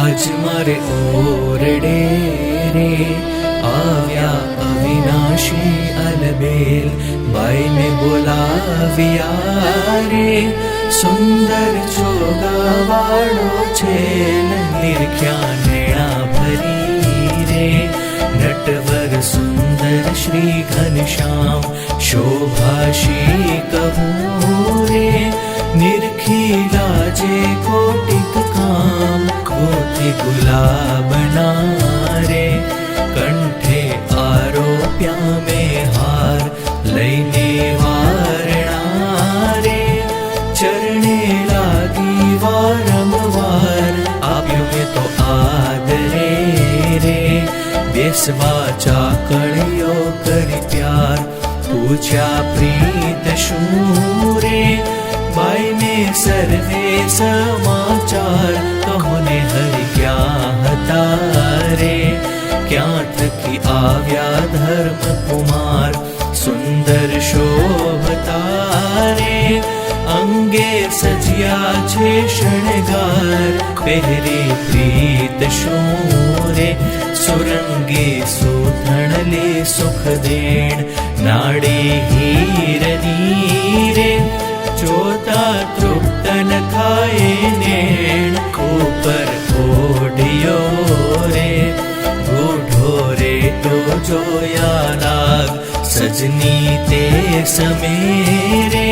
अजमर रे आव्या अविनाशी अलबेल सुन्दरवाडो निर्ख्यारीरे नटवर सुंदर श्री घनश्याम शोभाशी कहू रे निर्खिलाजे कोटिक काम ગુલાબના રે કંઠે આરોપ્યા મે હાર લઈને વારણા રે ચરણે લાગી વારંવાર આપ્યો મેં તો આદરે રે બેસવા ચાકળીઓ કરી પ્યાર પૂછ્યા પ્રીત શું રે બાઈને સર્વે સમાચાર આવ્યા ધર્મ કુમાર સુંદર શોભતારે અંગે સજ્યા છે શણગાર પહેરી પ્રીત શોરે સુરંગે સુથણ લે સુખ દેણ નાડે હીર નીરે જોતા તૃપ્ત ન થાય सजनीते समेरे